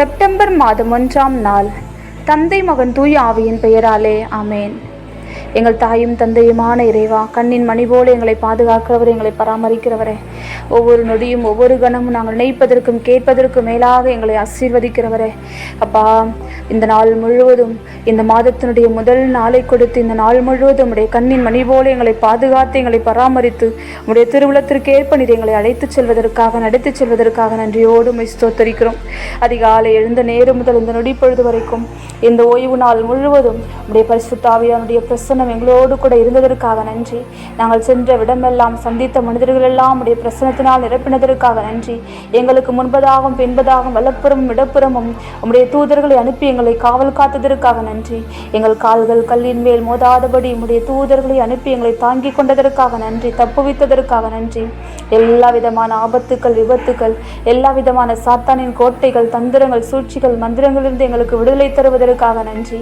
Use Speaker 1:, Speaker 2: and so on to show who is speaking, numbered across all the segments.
Speaker 1: September மாதம் ஒன்றாம் நாள். தந்தை மகன் தூய் ஆவியின் பெயராலே ஆமேன். எங்கள் தாயும் தந்தையுமான இறைவா கண்ணின் மணி போல எங்களை பாதுகாக்கிறவர் எங்களை பராமரிக்கிறவரே. ஒவ்வொரு நொடியும் ஒவ்வொரு கணமும் நாங்கள் நினைப்பதற்கும் கேட்பதற்கும் மேலாக எங்களை ஆசீர்வதிக்கிறவரே. அப்பா இந்த நாள் முழுவதும் இந்த மாதத்தினுடைய முதல் நாளை கொடுத்து இந்த நாள் முழுவதும் உடைய கண்ணின் மணி போல எங்களை பாதுகாத்து எங்களை பராமரித்து உடைய திருவுளத்திற்கு ஏற்ப நீர் எங்களை அழைத்துச் செல்வதற்காக நடத்திச் செல்வதற்காக நன்றியோடு ஸ்தோத்தரிக்கிறோம். அதிகாலை எழுந்த நேரம் முதல் இந்த நொடி பொழுது வரைக்கும் இந்த ஓய்வு நாள் முழுவதும் உடைய பரிசுத்தாவியானுடைய பிரசன்னம் எங்களோடு கூட இருந்ததற்காக நன்றி. நாங்கள் சென்ற விடமெல்லாம் சந்தித்த மனிதர்கள் எல்லாம் உடைய பிரசனத்தினால் நிரப்பினதற்காக நன்றி. எங்களுக்கு முன்பதாகவும் பின்பதாகவும் வலப்புறமும் இடப்புறமும் உம்முடைய தூதர்களை அனுப்பி எங்களை காவல் காத்ததற்காக நன்றி. எங்கள் கால்கள் கல்லின் மேல் மோதாதபடி உம்முடைய தூதர்களை அனுப்பி எங்களை தாங்கிக் கொண்டதற்காக நன்றி. தப்புவித்ததற்காக நன்றி. எல்லா விதமான ஆபத்துக்கள் விபத்துக்கள் எல்லா விதமான சாத்தானின் கோட்டைகள் தந்திரங்கள் சூழ்ச்சிகள் மந்திரங்களிலிருந்து எங்களுக்கு விடுதலை தருவதற்காக நன்றி.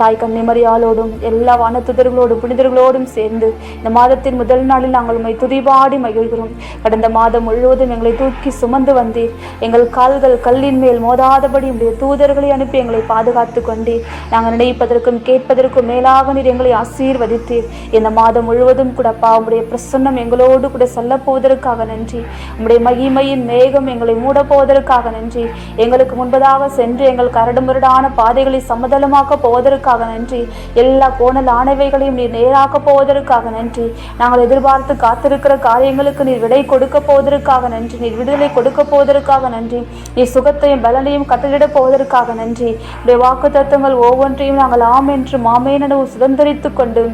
Speaker 1: தாய் கன்னிமரியாலோடும் எல்லா வானத்துதர்களோடும் புனிதர்களோடும் சேர்ந்து இந்த மாதத்தின் முதல் நாளில் நாங்கள் உண்மை துதிபாடி மகிழ்கிறோம். கடந்த மாதம் முழுவதும் எங்களை தூக்கி சுமந்து வந்தீர். எங்கள் கால்கள் கல்லின் மேல் மோதாதபடி உடைய தூதர்களை அனுப்பி எங்களை பாதுகாத்து கொண்டீர். நாங்கள் நினைப்பதற்கும் கேட்பதற்கும் மேலாக நீர் எங்களை ஆசீர்வதித்தீர். இந்த மாதம் முழுவதும் கூட அப்பா உடைய பிரசன்னம் எங்களோடு கூட செல்ல போவதற்காக நன்றி. உடைய மகிமையின் மேகம் எங்களை மூட போவதற்காக நன்றி. எங்களுக்கு முன்பதாக சென்று எங்கள் கரடுமுரடான பாதைகளை சமதளமாக்க போவதற்காக நன்றி. எல்லா கோணல் ஆணவைகளையும் நீர் நேராக போவதற்காக நன்றி. நாங்கள் எதிர்பார்த்து காத்திருக்கிற காரியங்களுக்கு நீர் விடை கொடுக்க போவதற்காக நன்றி. நீர் விடுதலை கொடுக்க போவதற்காக நன்றி. நீர் சுகத்தையும் பலனையும் கட்டளிடப் போவதற்காக நன்றி. உடைய வாக்கு தத்துவங்கள் ஒவ்வொன்றையும் நாங்கள் ஆம் என்று மாமே என சுதந்திரித்து கொண்டு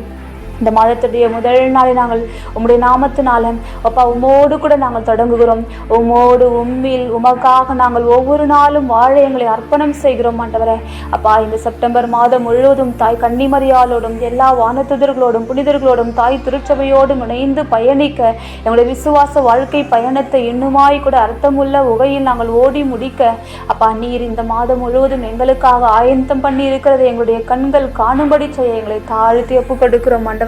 Speaker 1: இந்த மாதத்துடைய முதல் நாளை நாங்கள் உம்முடைய நாமத்தினால அப்பா உம்மோடு கூட நாங்கள் தொடங்குகிறோம். உம்மோடு உம்மில் உமக்காக நாங்கள் ஒவ்வொரு நாளும் வாழ எங்களை அர்ப்பணம் செய்கிறோம் ஆண்டவரே. அப்பா இந்த செப்டம்பர் மாதம் முழுவதும் தாய் கன்னிமரியாலோடும் எல்லா வானத்துதர்களோடும் புனிதர்களோடும் தாய் திருச்சபையோடும் இணைந்து பயணிக்க எங்களுடைய விசுவாச வாழ்க்கை பயணத்தை இன்னுமாய் கூட அர்த்தமுள்ள உகையில் நாங்கள் ஓடி முடிக்க அப்பா நீர் இந்த மாதம் முழுவதும் எங்களுக்காக ஆயத்தம் பண்ணி இருக்கிறது எங்களுடைய கண்கள் காணும்படி செய்ய எங்களை தாழ்த்தி ஒப்பு கொடுக்கிறோம் ஆண்டவர்.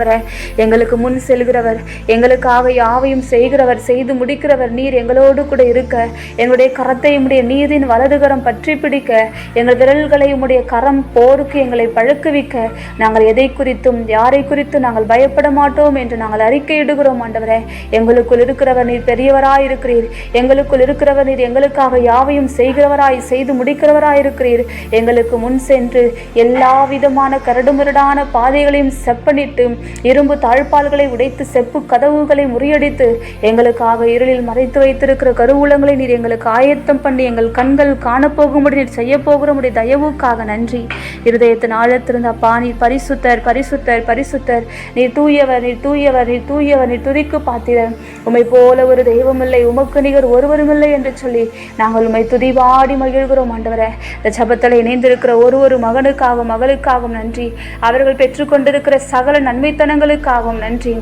Speaker 1: எங்களுக்கு முன் செல்கிறவர் எங்களுக்காக யாவையும் செய்கிறவர் செய்து முடிக்கிறவர் நீர் எங்களோடு கூட இருக்க எங்களுடைய கரத்தை உடைய நீரின் வலதுகரம் பற்றி பிடிக்க எங்கள் விரல்களை உடைய கரம் போருக்கு எங்களை பழக்குவிக்க நாங்கள் எதை குறித்தும் யாரை குறித்தும் நாங்கள் பயப்பட மாட்டோம் என்று நாங்கள் அறிக்கையிடுகிறோம் ஆண்டவரே. எங்களுக்குள் இருக்கிறவர் நீர் பெரியவராய் இருக்கிறீர். எங்களுக்குள் இருக்கிறவர் நீர் எங்களுக்காக யாவையும் செய்கிறவராய் செய்து முடிக்கிறவராய் இருக்கிறீர். எங்களுக்கு முன் சென்று எல்லா விதமான கரடுமுரடான பாதைகளையும் செப்பனிட்டு இரும்பு தாழ்பால்களை உடைத்து செப்பு கதவுகளை முறியடித்து எங்களுக்காக இருளில் மறைத்து வைத்திருக்கிற கருவூலங்களை நீர் எங்களுக்கு ஆயத்தம் பண்ணி எங்கள் கண்கள் காணப்போகும்படி நீர் செய்ய போகிற உடைய தயவுக்காக நன்றி. இருதயத்தின் ஆழத்திருந்த அப்பா நீர் பரிசுத்தர் பரிசுத்தர் பரிசுத்தர். நீர் தூயவர் நீர் தூயவர் நீர் தூயவர் நீர் துதிக்கு பாத்திரர் உம்மை போல ஒரு தெய்வமில்லை உமக்கு நிகர் ஒருவருமில்லை என்று சொல்லி நாங்கள் உம்மை துதிவாடி மகிழ்கிறோம் ஆண்டவரே. இந்த ஜபத்தில் இணைந்திருக்கிற ஒரு ஒரு மகனுக்காகவும் மகளுக்காகவும் நன்றி. அவர்கள் பெற்றுக்கொண்டிருக்கிற சகல நன்மை நன்மைத்தனங்களுக்காகவும் நன்றி.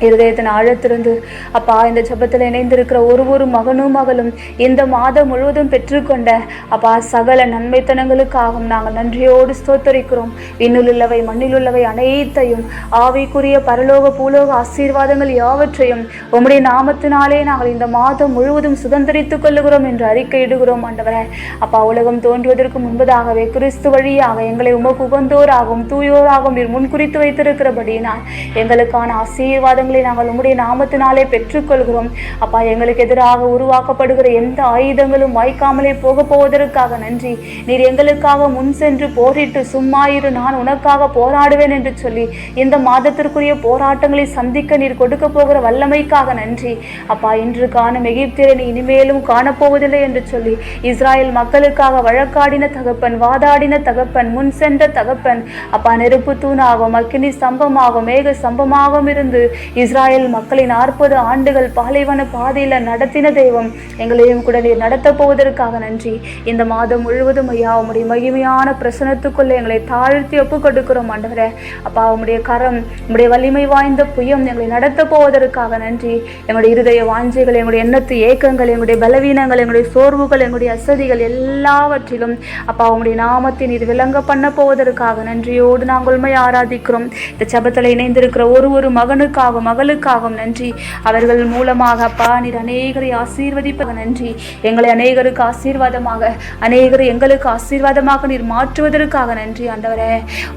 Speaker 1: இருதயத்தின் ஆழத்திலிருந்து அப்பா இந்த ஜபத்தில் இணைந்திருக்கிற ஒரு ஒரு மகனும் மகளும் இந்த மாதம் முழுவதும் பெற்றுக்கொண்ட அப்பா சகல நன்மைத்தனங்களுக்காகவும் நாங்கள் நன்றியோடு ஸ்தோத்தரிக்கிறோம். விண்ணிலுள்ளவை மண்ணிலுள்ளவை அனைத்தையும் ஆவிக்குரிய பரலோக பூலோக ஆசீர்வாதங்கள் யாவற்றையும் உம்முடைய நாமத்தினாலே நாங்கள் இந்த மாதம் முழுவதும் சுதந்திரித்துக் கொள்ளுகிறோம் என்று அறிக்கையிடுகிறோம் ஆண்டவரே. அப்பா உலகம் தோன்றுவதற்கு முன்பதாகவே கிறிஸ்து வழியாக எங்களை உமக்கு உகந்தோராகவும் தூயோராகவும் நீர் முன்குறித்து வைத்திருக்கிறபடியினால் எங்களுக்கான ஆசீர்வாதம் ஆசீர்வாதங்களை நாங்கள் உம்முடைய நாமத்தினாலே பெற்றுக்கொள்கிறோம். அப்பா எங்களுக்கு எதிராக உருவாக்கப்படுகிற எந்த ஆயுதங்களும் வாய்க்காமலே போக போவதற்காக நன்றி. நீர் எங்களுக்காக முன் சென்று போரிட்டு சும்மா இரு நான் உனக்காக போராடுவேன் என்று சொல்லி இந்த மாதத்திற்குரிய போராட்டங்களை சந்திக்க நீர் கொடுக்க போகிற வல்லமைக்காக நன்றி. அப்பா இன்று காணும் எகிப்தியரை நீ இனிமேலும் காணப்போவதில்லை என்று சொல்லி இஸ்ராயல் மக்களுக்காக வழக்காடின தகப்பன் வாதாடின தகப்பன் முன் சென்ற தகப்பன் அப்பா நெருப்பு தூணாகும் அக்கினி ஸ்தம்பமாகும் மேக ஸ்தம்பமாகவும் இருந்து இஸ்ராயல் மக்களை நாற்பது ஆண்டுகள் பாலைவன பாதையில் நடத்தின தெய்வம். எங்களையும் கூட நீர் நடத்த போவதற்காக நன்றி. இந்த மாதம் முழுவதும் ஐயா உம்முடைய மகிமையான பிரசனத்துக்குள்ளே எங்களை தாழ்த்தி ஒப்பு கொடுக்கிறோம் ஆண்டவரே. அப்பா உம்முடைய கரம் உம்முடைய வலிமை வாய்ந்த புயம் எங்களை நடத்த போவதற்காக நன்றி. எங்களுடைய இருதய வாஞ்சைகள் எங்களுடைய எண்ணத்து ஏக்கங்கள் எங்களுடைய பலவீனங்கள் எங்களுடைய சோர்வுகள் எங்களுடைய அசதிகள் எல்லாவற்றிலும் அப்பா உங்களுடைய நாமத்தை நீர் விளங்க பண்ண போவதற்காக நன்றியோடு நாங்கள் உண்மை ஆராதிக்கிறோம். இந்த சபத்தில் இணைந்திருக்கிற ஒரு ஒரு மகனுக்காகவும் மகளுக்காகவும் நன்றி. அவர்கள் மூலமாக அப்பா நீர் அநேகரை ஆசீர்வதிப்பது நன்றி. எங்களை அநேகருக்கு ஆசீர்வாதமாக அநேகரை எங்களுக்கு ஆசீர்வாதமாக நீர் மாற்றுவதற்காக நன்றி ஆண்டவரே.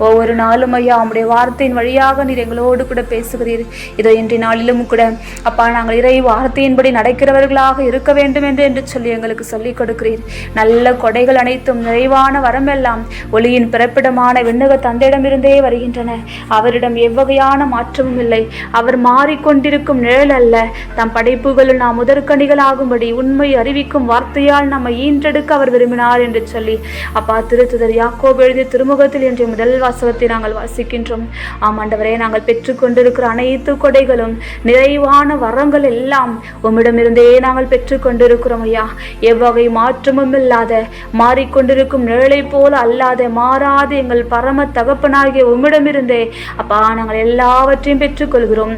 Speaker 1: ஒவ்வொரு நாளும் ஐயா உம்முடைய வார்த்தையின் வழியாக நீர் எங்களோடு கூட பேசுகிறீர். இதோ இன்றைய நாளிலும் கூட அப்பா நாங்கள் இறை வார்த்தையின்படி நடக்கிறவர்களாக இருக்க வேண்டும் என்று என்று சொல்லி எங்களுக்கு சொல்லிக் கொடுக்கிறீர். நல்ல கொடைகள் அனைத்தும் நிறைவான வரமெல்லாம் ஒளியின் பிறப்பிடமான விண்ணக தந்தையிடமிருந்தே வருகின்றன. அவரிடம் எவ்வகையான மாற்றமும் இல்லை. அவர் மாறிக்கொண்டிருக்கும் நிழல் அல்ல. தம் படைப்புகளில் நாம் முதற்கணிகளாகும்படி உண்மை அறிவிக்கும் வார்த்தையால் நம்மை ஈன்றெடுக்க அவர் விரும்பினார் என்று சொல்லி அப்பா திருத்துதர் யாக்கோபு எழுதிய திருமுகத்தில் என்ற முதல் வாசகத்தை நாங்கள் வாசிக்கின்றோம். ஆமாண்டவரே நாங்கள் பெற்றுக்கொண்டிருக்கிற அனைத்து கொடைகளும் நிறைவான வரங்கள் எல்லாம் உம்மிடமிருந்தே நாங்கள் பெற்றுக்கொண்டிருக்கிறோம் ஐயா. எவ்வகை மாற்றமும் இல்லாத மாறிக்கொண்டிருக்கும் நிழலை போல அல்லாத மாறாத எங்கள் பரம தகப்பனாகிய உம்மிடமிருந்தே அப்பா நாங்கள் எல்லாவற்றையும் பெற்றுக்கொள்கிறோம்.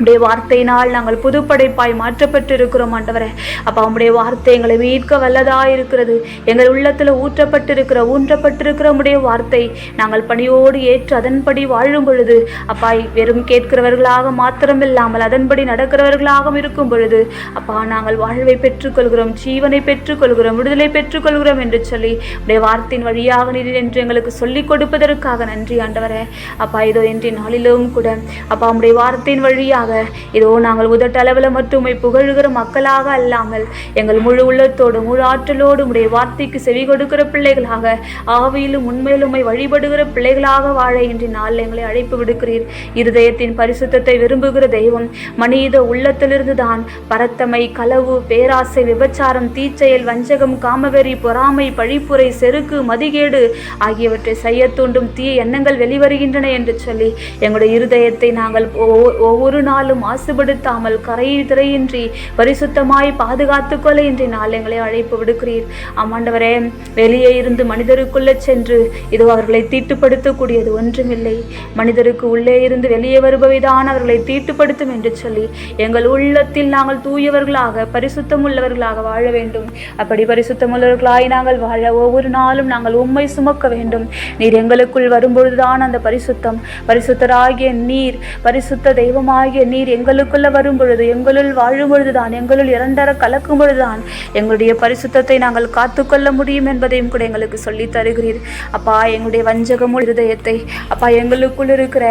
Speaker 1: உடைய வார்த்தையினால் நாங்கள் புதுப்படைப்பாய் மாற்றப்பட்டு இருக்கிறோம் ஆண்டவரே. அப்பா உம்முடைய வார்த்தை எங்களை மீட்க வல்லதாக இருக்கிறது. எங்கள் உள்ளத்தில் ஊற்றப்பட்டிருக்கிற ஊன்றப்பட்டிருக்கிற உடைய வார்த்தை நாங்கள் பணியோடு ஏற்று அதன்படி வாழும் பொழுது அப்பா வெறும் கேட்கிறவர்களாக மாத்திரமில்லாமல் அதன்படி நடக்கிறவர்களாகவும் இருக்கும் பொழுது அப்பா நாங்கள் வாழ்வை பெற்றுக்கொள்கிறோம் ஜீவனை பெற்றுக்கொள்கிறோம் விடுதலை பெற்றுக்கொள்கிறோம் என்று சொல்லி உடைய வார்த்தையின் வழியாக நீர் என்று எங்களுக்கு சொல்லிக் கொடுப்பதற்காக நன்றி ஆண்டவரே. அப்பா இதோ இன்றைய நாளிலும் கூட அப்பா உடைய வார்த்தையின் வழியாக இதோ நாங்கள் உதட்டளவில் மட்டுமே புகழுகிற மக்களாக அல்லாமல் எங்கள் முழு உள்ளத்தோடு முழு ஆற்றலோடு உடைய வார்த்தைக்கு செவி கொடுக்கிற பிள்ளைகளாக ஆவியிலும் உண்மையிலுமை வழிபடுகிற பிள்ளைகளாக வாழ இன்றைய நாள் எங்களை அழைப்பு விடுக்கிறீர். இருதயத்தின் பரிசுத்தத்தை விரும்புகிற தெய்வம் மனித உள்ளத்திலிருந்து தான் பரத்தமை களவு பேராசை விபச்சாரம் தீச்செயல் வஞ்சகம் காமவெறி பொறாமை பழிப்புரை செருக்கு மதிகேடு ஆகியவற்றை செய்ய தூண்டும் தீய எண்ணங்கள் வெளிவருகின்றன என்று சொல்லி எங்களுடைய இருதயத்தை நாங்கள் ஒவ்வொ- ஒவ்வொரு நாளும் மாசுபடுத்தாமல் கரையை திரையின்றி பரிசுத்தமாய் பாதுகாத்து கொள்ள இன்றைய நாள் எங்களை அழைப்பு விடுக்கிறீர். ஆமாண்டவரே வெளியே இருந்து மனிதருக்குள்ளே சென்று இது அவர்களை தீட்டுப்படுத்தக்கூடியது ஒன்றுமில்லை. மனிதருக்கு உள்ளே இருந்து வெளியே வருபவைதான் அவர்களை தீட்டுப்படுத்தும் என்று சொல்லி எங்கள் உள்ளத்தில் நாங்கள் தூயவர்களாக பரிசுத்தம் உள்ளவர்களாக வாழ வேண்டும். அப்படி பரிசுத்தமுள்ளவர்களாய் நாங்கள் வாழ ஒவ்வொரு நாளும் நாங்கள் உம்மை சுமக்க வேண்டும். நீர் எங்களுக்குள் வரும்பொழுதுதான் அந்த பரிசுத்தம். பரிசுத்தராகிய நீர் பரிசுத்த தெய்வமாகிய நீர் எங்களுக்குள்ள வரும் பொழுது எங்களுள் வாழும் பொழுதுதான் எங்களுள் இரண்டர கலக்கும் பொழுதுதான் எங்களுடைய பரிசுத்தத்தை நாங்கள் காத்துக்கொள்ள முடியும் என்பதையும் கூட எங்களுக்கு சொல்லி தருகிறீர். அப்பா எங்களுடைய வஞ்சகமும் இருதயத்தை அப்பா எங்களுக்குள் இருக்கிற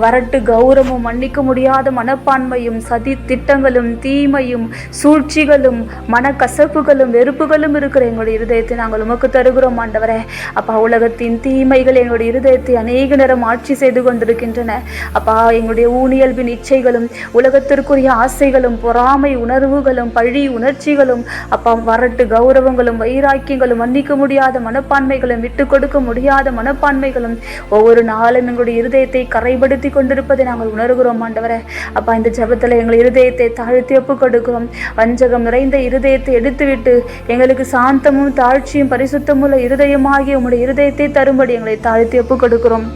Speaker 1: வரட்டு கௌரவமும் மன்னிக்க முடியாத மனப்பான்மையும் சதி திட்டங்களும் தீமையும் சூழ்ச்சிகளும் மனக்கசப்புகளும் வெறுப்புகளும் இருக்கிற எங்களுடைய இருதயத்தை நாங்கள் உமக்கு தருகிறோம் ஆண்டவரே. அப்பா உலகத்தின் தீமைகள் எங்களுடைய இருதயத்தை அநேக நேரம் ஆட்சி செய்து கொண்டிருக்கின்றன. அப்பா எங்களுடைய ஊனியல்பின் இச்சைகளும் உலகத்திற்குரிய ஆசைகளும் பொறாமை உணர்வுகளும் பழி உணர்ச்சிகளும் அப்பா வரட்டு கௌரவங்களும் வைராக்கியங்களும் மன்னிக்க முடியாத மனப்பான்மைகளும் விட்டு கொடுக்க முடியாத மனப்பான்மைகளும் ஒவ்வொரு நாளும் எங்களுடைய இருதயத்தை கரைப்படுத்தி கொண்டிருப்பதை நாங்கள் உணர்கிறோம் ஆண்டவரை. அப்பா இந்த ஜெபத்தில் எங்கள் இருதயத்தை தாழ்த்தி ஒப்பு கொடுக்கிறோம். வஞ்சகம் நிறைந்த இருதயத்தை எடுத்துவிட்டு எங்களுக்கு சாந்தமும் தாழ்ச்சியும் பரிசுத்தமுள்ள இருதயமாகிய உங்களுடைய இருதயத்தை தரும்படி எங்களை தாழ்த்தி ஒப்பு கொடுக்கிறோம்.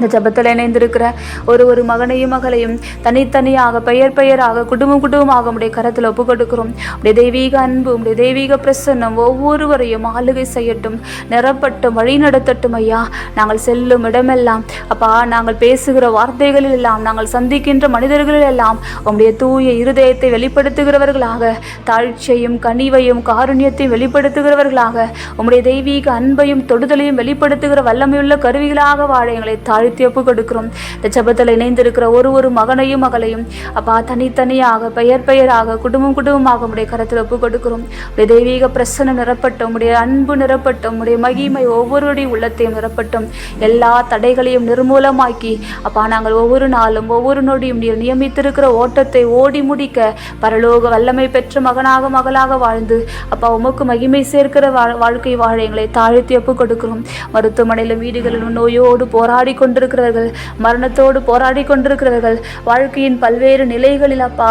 Speaker 1: இந்த ஜபத்தில் இணைந்திருக்கிற ஒரு ஒரு மகனையும் மகளையும் தனித்தனியாக பெயர் பெயராக குடும்பம் குடும்பமாக உடைய கரத்தில் ஒப்பு கொடுக்கிறோம் உடைய தெய்வீக அன்பு உடைய தெய்வீக பிரசன்னம் ஒவ்வொருவரையும் ஆளுகை செய்யட்டும் நிரப்பட்டும் வழி நடத்தட்டும் ஐயா. நாங்கள் செல்லும் இடமெல்லாம் அப்பா நாங்கள் பேசுகிற வார்த்தைகளில் எல்லாம் நாங்கள் சந்திக்கின்ற மனிதர்களில் எல்லாம் உங்களுடைய தூய இருதயத்தை வெளிப்படுத்துகிறவர்களாக தாழ்ச்சியையும் கனிவையும் காருண்யத்தையும் வெளிப்படுத்துகிறவர்களாக உங்களுடைய தெய்வீக அன்பையும் தொடுதலையும் வெளிப்படுத்துகிற வல்லமையுள்ள கருவிகளாக வாழ எங்களை தாழ்த்தி ஒப்பு கொடுக்கிறோம். இந்த ஜபத்தில் இணைந்திருக்கிற ஒரு ஒரு மகனையும் மகளையும் அப்பா தனித்தனியாக பெயர் பெயராக குடும்பம் குடும்பமாக உடைய கரத்தில் ஒப்பு கொடுக்கிறோம். உடைய தெய்வீக பிரசனம் நிரப்பட்டும் உடைய அன்பு நிரப்பட்டும் உடைய மகிமை ஒவ்வொருடைய உள்ளத்தையும் நிரப்பட்டும். எல்லா தடைகளையும் நிர்மூலமாக்கி அப்பா நாங்கள் ஒவ்வொரு நாளும் ஒவ்வொரு நொடியும் நீர் நியமித்திருக்கிற ஓட்டத்தை ஓடி முடிக்க பரலோக வல்லமை பெற்ற மகனாக மகளாக வாழ்ந்து அப்பா உமக்கு மகிமை சேர்க்கிற வா- வாழ்க்கை வாழ எங்களை தாழ்த்தி ஒப்பு கொடுக்கிறோம். மருத்துவமனையிலும் வீடுகளிலும் நோயோடு போராடி கொண்டிருக்கிறவர்கள் மரணத்தோடு போராடி கொண்டிருக்கிறவர்கள் வாழ்க்கையின் பல்வேறு நிலைகளில் அப்பா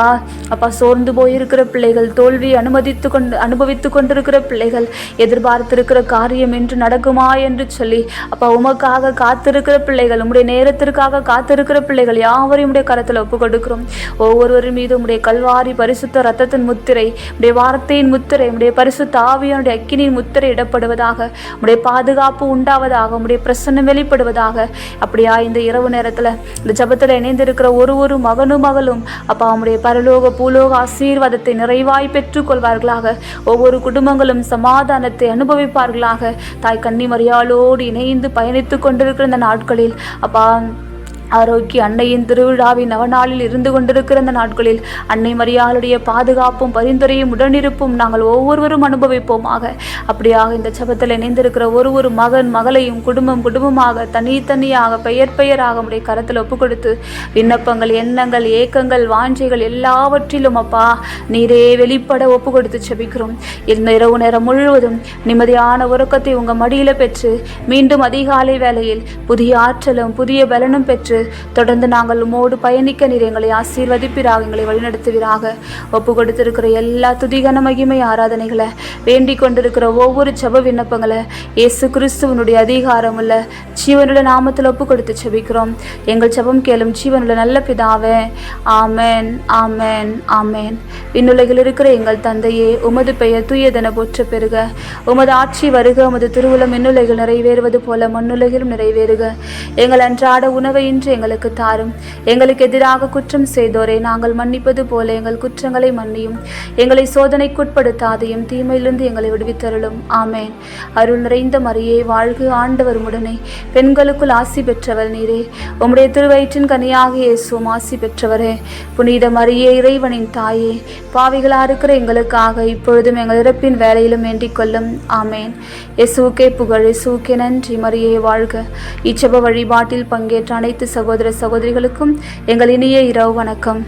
Speaker 1: அப்பா சோர்ந்து போயிருக்கிற பிள்ளைகள் தோல்வி அனுமதித்து கொண்டு அனுபவித்து கொண்டிருக்கிற பிள்ளைகள் எதிர்பார்த்திருக்கிற காரியம் என்று நடக்குமா என்று சொல்லி அப்பா உமக்காக காத்திருக்கிற பிள்ளைகள் உம்முடைய நேரத்திற்காக காத்திருக்கிற பிள்ளைகள் யாவரையும் உடைய கரத்தில் ஒப்பு கொடுக்கிறோம். ஒவ்வொருவரும் மீது உடைய கல்வாரி பரிசுத்த ரத்தத்தின் முத்திரை உடைய வார்த்தையின் முத்திரை உடைய பரிசுத்த ஆவியனுடைய அக்கினியின் முத்திரை இடப்படுவதாக உடைய பாதுகாப்பு உண்டாவதாக உடைய பிரசன்னம் வெளிப்படுவதாக அப்படி அப்படியா? இந்த இரவு நேரத்தில் இந்த ஜபத்தில் இணைந்திருக்கிற ஒரு ஒரு மகனும் மகளும் அப்பா அவனுடைய பரலோக பூலோக ஆசீர்வாதத்தை நிறைவாய் பெற்றுக்கொள்வார்களாக. ஒவ்வொரு குடும்பங்களும் சமாதானத்தை அனுபவிப்பார்களாக. தாய் கன்னிமரியாளோடு இணைந்து பயணித்து கொண்டிருக்கிற இந்த நாட்களில் அப்பா ஆரோக்கிய அன்னையின் திருவிழாவின் நவநாளில் இருந்து கொண்டிருக்கிற இந்த நாட்களில் அன்னை மரியாளுடைய பாதுகாப்பும் பரிந்துரையும் உடனிருப்பும் நாங்கள் ஒவ்வொருவரும் அனுபவிப்போமாக. அப்படியாக இந்த சபத்தில் இணைந்திருக்கிற ஒரு ஒரு மகன் மகளையும் குடும்பம் குடும்பமாக தனித்தனியாக பெயர் பெயராக உடைய கரத்தில் ஒப்பு கொடுத்து விண்ணப்பங்கள் எண்ணங்கள் ஏக்கங்கள் வாஞ்சைகள் எல்லாவற்றிலும் அப்பா நீரே வெளிப்பட ஒப்பு கொடுத்து செபிக்கிறோம். இந்த இரவு நேரம் முழுவதும் நிம்மதியான உறக்கத்தை உங்கள் மடியில் பெற்று மீண்டும் அதிகாலை வேளையில் புதிய ஆற்றலும் புதிய பலனும் பெற்று தொடர்ந்து நாங்கள் உமோடு பயணிக்க நீர் எங்களை ஆசீர்வதிப்பிறாக எங்களை வழிநடத்துவீராக. ஒப்பு கொடுத்திருக்கிற எல்லா துதிகன மகிமை ஆராதனைகளை வேண்டிக் கொண்டிருக்கிற ஒவ்வொரு செப விண்ணப்பங்களை இயேசு கிறிஸ்துவனுடைய அதிகாரமுள்ள ஜீவனுள்ள நாமத்தில் ஒப்பு கொடுத்து செபிக்கிறோம் எங்கள் செபம் கேளும் ஜீவனுள்ள நல்ல பிதாவே ஆமென் ஆமென் ஆமென். விண்ணுலகில் இருக்கிற எங்கள் தந்தையே உமது பெயர் தூயதென போற்ற பெறுக. உமது ஆட்சி வருக உமது திருவுளம் விண்ணுலகில் நிறைவேறுவது போல மண்ணுலகிலும் நிறைவேறுக. எங்கள் அன்றாட உணவை இன்று என்று எங்களுக்கு தாரும். எங்களுக்கு எதிராக குற்றம் செய்தோரை நாங்கள் மன்னிப்பது போல எங்கள் குற்றங்களை மன்னியும். எங்களை சோதனைக்குட்படுத்தாதையும் தீமையிலிருந்து எங்களை விடுவித்தருளும். ஆமேன். அருள் நிறைந்த மரியே வாழ்க ஆண்டவர் உடனே பெண்களுக்குள் ஆசி பெற்றவர் நீரே. உம்முடைய திருவயிற்றின் கனியாக இயேசுவும் ஆசி பெற்றவரே. புனித மரியே இறைவனின் தாயே பாவிகளாக இருக்கிற எங்களுக்காக இப்பொழுதும் எங்கள் இறப்பின் வேலையிலும் வேண்டிக் கொள்ளும். ஆமேன். இயேசுவுக்கே புகழ் இயேசுவுக்கே நன்றி மரியே வாழ்க. இச்சப வழிபாட்டில் பங்கேற்ற அனைத்து சகோதர சகோதரிகளுக்கும் எங்கள் இனிய இரவு வணக்கம்.